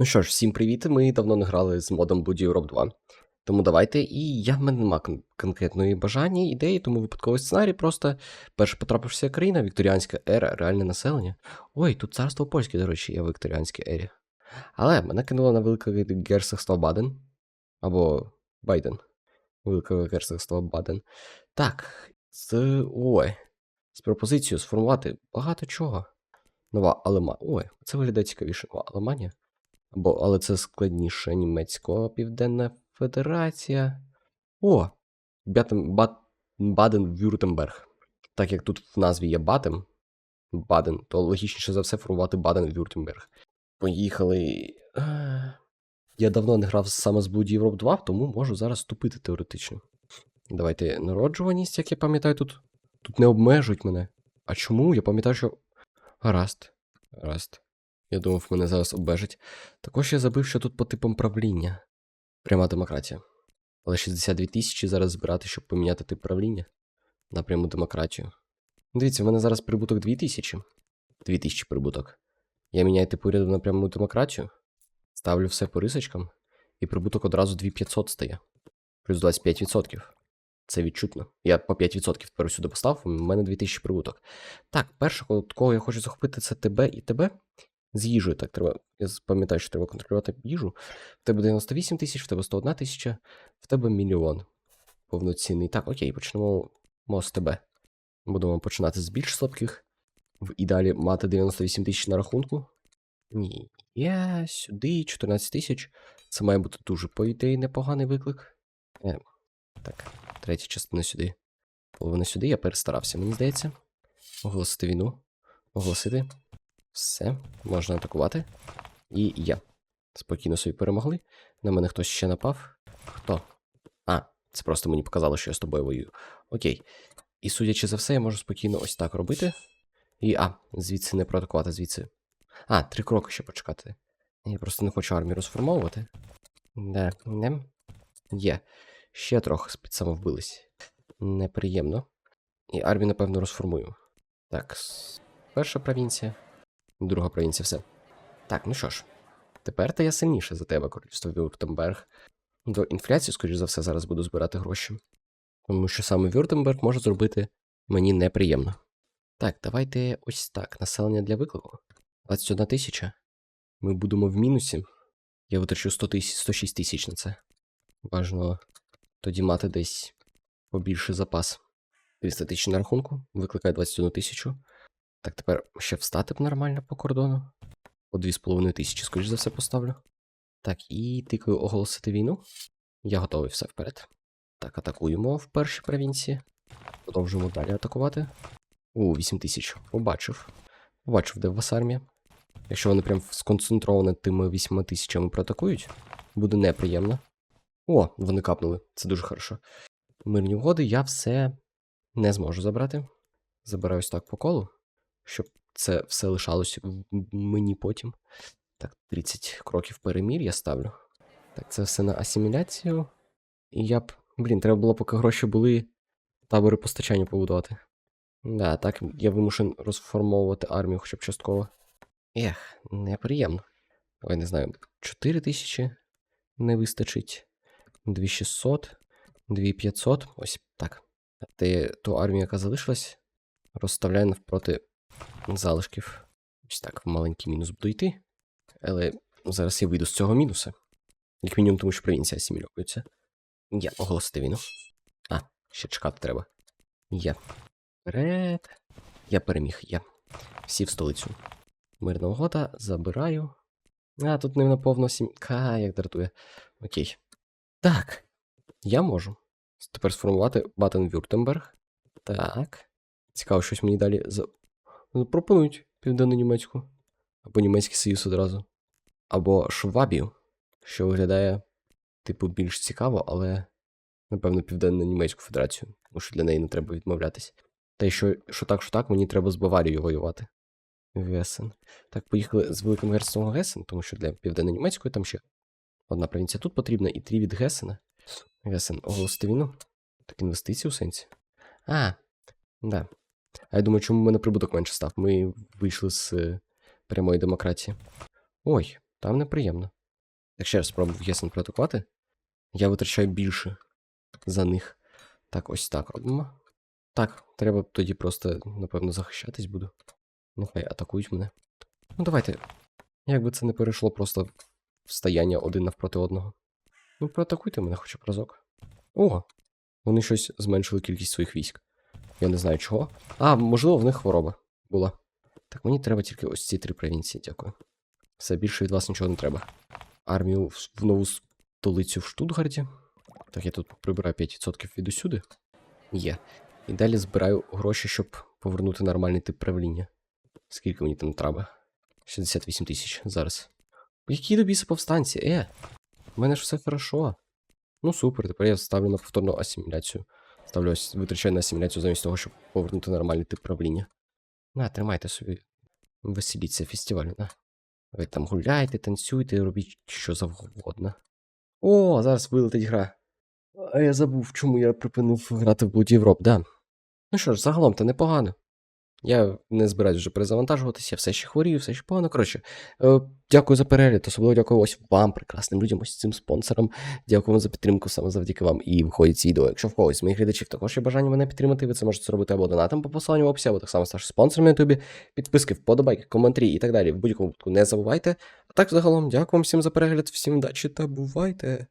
Ну що ж, всім привіт. Ми давно не грали з модом Bloody Europe 2. Тому давайте. І я в мене нема кон- конкретної бажання, ідеї, тому випадковий сценарій. Просто перша потрапився країна, вікторіанська ера, реальне населення. Ой, тут царство польське, до речі, є в вікторіанській ері. Але мене кинуло на велике герцогство Баден. Або Байден. Велике герцогство Баден. Так, з. Ой. З пропозицією сформувати багато чого. Нова Алема. Ой, це виглядає цікавіше. Нова Алеманія. Або, але це складніше німецького Південна Федерація. О! Баден-Вюртемберг. Так як тут в назві є Батем, Баден, то логічніше за все формувати Баден-Вюртемберг. Поїхали. Я давно не грав саме з Blood Europe 2, тому можу зараз вступити теоретично. Давайте народжуваність, як я пам'ятаю, тут. Тут не обмежують мене. А чому? Я пам'ятаю, що. Гаразд. Гаразд. Я думав, мене зараз обмежать. Також я забив, що тут по типам правління. Пряма демократія. Але 62 тисячі зараз збирати, щоб поміняти тип правління на пряму демократію. Дивіться, в мене зараз прибуток 2000. 2000 прибуток. Я міняю тип уряду на пряму демократію, ставлю все по рисочкам, і прибуток одразу 2500 стає. Плюс 25%. Це відчутно. Я по 5% тепер сюди поставив, у мене 2000 прибуток. Так, перше, кого я хочу захопити, це тебе і тебе. З їжею так треба. Я пам'ятаю, що треба контролювати їжу. В тебе 98 тисяч, в тебе 101 тисяча, в тебе мільйон. Повноцінний. Так, окей, почнемо з тебе. Будемо починати з більш слабких. В ідеалі мати 98 тисяч на рахунку. Ні. Я сюди 14 тисяч. Це має бути дуже, по ідеї, непоганий виклик. Е, так, третя частина сюди. Половина сюди, я перестарався, мені здається. Оголосити війну. Оголосити. Все, можна атакувати. І я. Спокійно собі перемогли. На мене хтось ще напав. Хто? А, це просто мені показало, що я з тобою воюю. Окей. І судячи за все, я можу спокійно ось так робити. І. А, звідси не проатакувати, звідси. А, три кроки ще почекати. Я просто не хочу армію розформовувати. Да, не. Є. Ще трохи з-під самовбились. Неприємно. І армію, напевно, розформую. Так, перша провінція. Друга провінція, все. Так, ну що ж, тепер то я сильніше за тебе, королівство Вюртемберг. До інфляції, скоріш за все, зараз буду збирати гроші. Тому що саме Вюртемберг може зробити мені неприємно. Так, давайте ось так. Населення для виклику. 21 тисяча. Ми будемо в мінусі. Я витрачу 100 тисяч, 106 тисяч на це. Важно тоді мати десь побільший запас. 200 тисяч на рахунку, викликає 21 тисячу. Так, тепер ще встати б нормально по кордону. По 2,5 тисячі, скоріш за все, поставлю. Так, і тикаю оголосити війну. Я готовий все вперед. Так, атакуємо в першій провінції. Продовжуємо далі атакувати. У, 8 тисяч. Побачив. Побачив, де в вас армія. Якщо вони прям сконцентровані тими 8 тисячами проатакують, буде неприємно. О, вони капнули. Це дуже хорошо. Мирні угоди я все не зможу забрати. Забираю ось так по колу, щоб це все лишалось мені потім. Так, 30 кроків перемір я ставлю. Так, це все на асиміляцію. І я б. Блін, треба було, поки гроші були, табори постачання побудувати. Да, так я вимушен розформовувати армію хоча б частково. Ех, неприємно. Ой, не знаю, 4 тисячі не вистачить. 2600, 2500. Ось так. Ти ту армію, яка залишилась, розставляю навпроти залишків. Ось так, в маленький мінус буду йти. Але зараз я вийду з цього мінуса. Як мінімум, тому що провінція асимілюється. Я оголосити війну. А, ще чекати треба. Є. Вперед. Я переміг, є. Всі в столицю. Мирна угода, забираю. А, тут не наповно сім. Ка, як дратує. Окей. Так. Я можу. Тепер сформувати Батен-Вюртемберг. Так. Цікаво, щось мені далі за... пропонують південно-німецьку. Або Німецький Союз одразу. Або Швабію, що виглядає, типу, більш цікаво, але, напевно, Південно-Німецьку Федерацію, тому що для неї не треба відмовлятись. Та й що, що так, що так, мені треба з Баварією воювати. Гесен. Так, поїхали з Великим Герцогом Гесен, тому що для Південно-Німецької там ще одна провінція тут потрібна, і три від Гесена. Гесен, оголосити війну. Так, інвестиції у сенсі. А, да. А я думаю, чому в мене прибуток менше став? Ми вийшли з е, прямої демократії. Ой, Там неприємно. Так ще раз спробую єсен проатакувати. Я витрачаю більше за них. Так, ось так робимо. Так, треба тоді просто, напевно, захищатись буду. Нехай атакують мене. Ну, давайте. Якби це не перейшло просто в стояння один навпроти одного. Ну, проатакуйте мене хоча б разок. О! Вони щось зменшили кількість своїх військ. Я не знаю чого. А, можливо, в них хвороба була. Так, мені треба тільки ось ці три провінції, дякую. Все більше від вас нічого не треба. Армію в, в нову столицю в Штутгарді. Так, я тут прибираю 5% від усюди. Є. І далі збираю гроші, щоб повернути нормальний тип правління. Скільки мені там треба? 68 тисяч зараз. Які добіс повстанці? Е! У мене ж все хорошо. Ну супер, тепер я ставлю на повторну асиміляцію. Ставлю витрачаю на асиміляцію замість того, щоб повернути нормальний тип правління. На, тримайте собі. Веселіться фестивалю, на. Ви там гуляйте, танцюйте, робіть що завгодно. О, зараз вилетить гра. А я забув, чому я припинив грати в Blood Europe, да. Ну що ж, загалом то непогано. Я не збираюсь вже перезавантажуватися, я все ще хворію, все ще погано. Коротше, е, дякую за перегляд, особливо дякую ось вам, прекрасним людям, ось цим спонсорам. Дякую вам за підтримку, саме завдяки вам і виходить ці відео. Якщо в когось з моїх глядачів також є бажання мене підтримати, ви це можете зробити або донатом по посиланню в описі, або так само ставши спонсором на ютубі, підписки, вподобайки, коментарі і так далі. В будь-якому випадку не забувайте. А так, загалом, дякую вам всім за перегляд, всім удачі та бувайте!